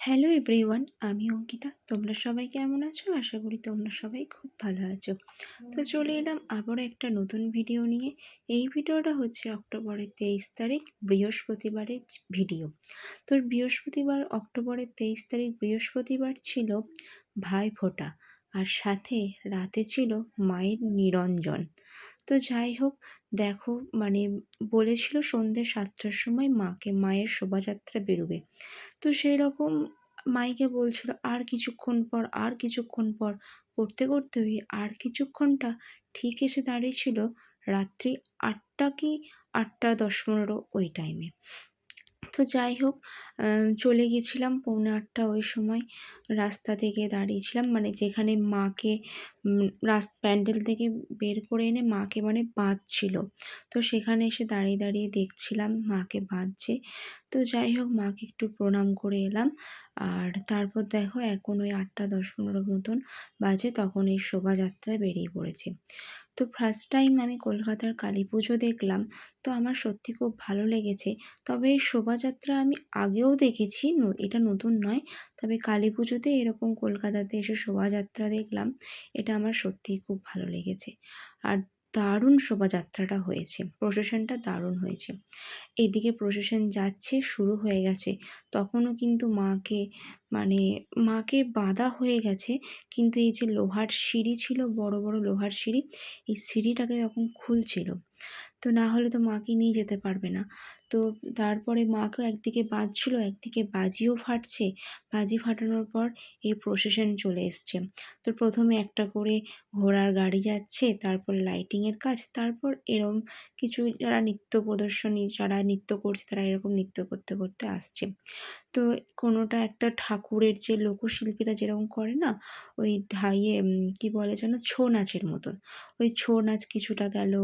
Hello everyone আমি অঙ্কিতা। তোমরা সবাই কেমন আছো? আশা করি তোমরা সবাই খুব ভালো আছো। তো চলে এলাম আবার একটা নতুন ভিডিও নিয়ে। এই ভিডিওটা হচ্ছে অক্টোবরের তেইশ তারিখ, বৃহস্পতিবারের ভিডিও তো বৃহস্পতিবার, অক্টোবরের তেইশ তারিখ, বৃহস্পতিবার ছিল ভাই ফোঁটা। আর সাথে রাতে ছিল মায়ের নিরঞ্জন। তো যাই হোক, দেখো মানে বলেছিল সন্ধ্যে সাতটার সময় মাকে, মায়ের শোভাযাত্রা বেরোবে। তো সেই রকম মাইকে বলছিল, আর কিছুক্ষণ পর, আর কিছুক্ষণ পর। করতে করতে ওই আর কিছুক্ষণটা ঠিক এসে দাঁড়িয়েছিল রাত্রি আটটা কি, আটটা দশ পনেরো ওই টাইমে তো যাই হোক চলে গেছিলাম পৌনে আটটা ওই সময়। রাস্তা থেকে দাঁড়িয়েছিলাম মানে যেখানে মাকে রাস প্যান্ডেল থেকে বের করে এনে মাকে মানে বাঁধছিল। তো সেখানে এসে দাঁড়িয়ে দাঁড়িয়ে দেখছিলাম মাকে বাঁধছে। তো যাই হোক, মাকে একটু প্রণাম করে এলাম। আর তারপর দেখো, এখন ওই আটটা দশ পনেরো মতন বাজে, তখন এই শোভাযাত্রায় বেরিয়ে পড়েছে। তো ফার্স্ট টাইম আমি কলকাতার কালী পুজো দেখলাম, তো আমার সত্যি খুব ভালো লেগেছে। তবে এই শোভাযাত্রা আমি আগেও দেখেছি এটা নতুন নয়। তবে কালী পুজোতে এরকম কলকাতাতে এসে শোভাযাত্রা দেখলাম, এটা আমার সত্যিই খুব ভালো লেগেছে। আর দারুণ শোভাযাত্রাটা হয়েছে। প্রসেশনটা দারুণ হয়েছে। এদিকে প্রসেশন যাচ্ছে, শুরু হয়ে গেছে। তখনও কিন্তু মাকে মানে মাকে বাঁধা হয়ে গেছে। কিন্তু এই যে লোহার সিঁড়ি ছিল, বড় বড় লোহার সিঁড়ি, এই সিঁড়িটাকে যখন খুলছিল, তো না হলে তো মাকে নিয়ে যেতে পারবে না। তো তারপরে মাকেও একদিকে বাজছিল একদিকে বাজিও ফাটছে। বাজি ফাটানোর পর এই প্রসেশন চলে এসছে। তো প্রথমে একটা করে ঘোড়ার গাড়ি যাচ্ছে, তারপর লাইটিংয়ের কাজ, তারপর এরম কিছু যারা নৃত্য প্রদর্শনী, যারা নৃত্য করছে, তারা এরকম নৃত্য করতে করতে আসছে। তো কোনোটা একটা ঠাকুরের যে লোকশিল্পীরা যেরকম করে না, ওই ঢাইয়ে কি বলে যেন, ছৌ নাচের মতন। ওই ছৌ নাচ কিছুটা গেল,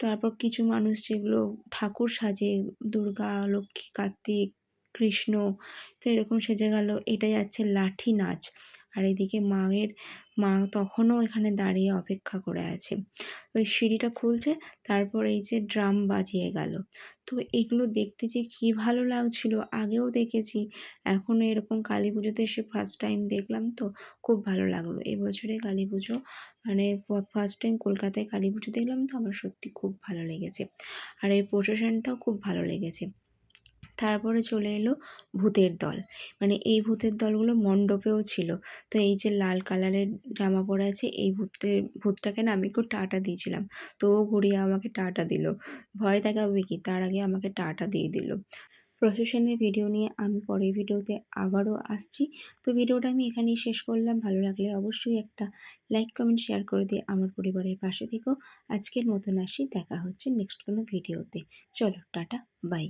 তারপর কিছু মানুষ যেগুলো ঠাকুর সাজে, দুর্গা, লক্ষ্মী, কার্তিক, কৃষ্ণ, তো এরকম সেজে গেল এটাই আছে লাঠি নাচ। আর এদিকে মায়ের, মা তখনও এখানে দাঁড়িয়ে অপেক্ষা করে আছে। ওই সিঁড়িটা খুলছে, তারপর এই যে ড্রাম বাজিয়ে গেল। তো এগুলো দেখতে যে কী ভালো লাগছিল, আগেও দেখেছি, এখনও এরকম কালী পুজোতে এসে ফার্স্ট টাইম দেখলাম তো খুব ভালো লাগল। এবছরে কালী পুজো মানে ফার্স্ট টাইম কলকাতায় কালী পুজো দেখলাম তো আমার সত্যি খুব ভালো লেগেছে। আর এই প্রশাসনটাও খুব ভালো লেগেছে। তারপরে চলে এলো ভূতের দল। মানে এই ভূতের দলগুলো মণ্ডপেও ছিল। তো এই যে লাল কালারের জামা পরে আছে, এই ভূতের, ভূতটাকে না আমি একটু টাটা দিয়েছিলাম। তো ও ঘুরিয়ে আমাকে টাটা দিল। ভয় দেখাবে কি? তার আগে আমাকে টাটা দিয়ে দিল। প্রসেশনের ভিডিও নিয়ে আমি পরের ভিডিওতে আবারও আসছি। তো ভিডিওটা আমি এখানেই শেষ করলাম। ভালো লাগলে অবশ্যই একটা লাইক, কমেন্ট, শেয়ার করে দিয়ে আমার পরিবারের পাশে থেকেও আজকের মতন আসি। দেখা হচ্ছে নেক্সট কোনো ভিডিওতে। চলো, টাটা, বাই।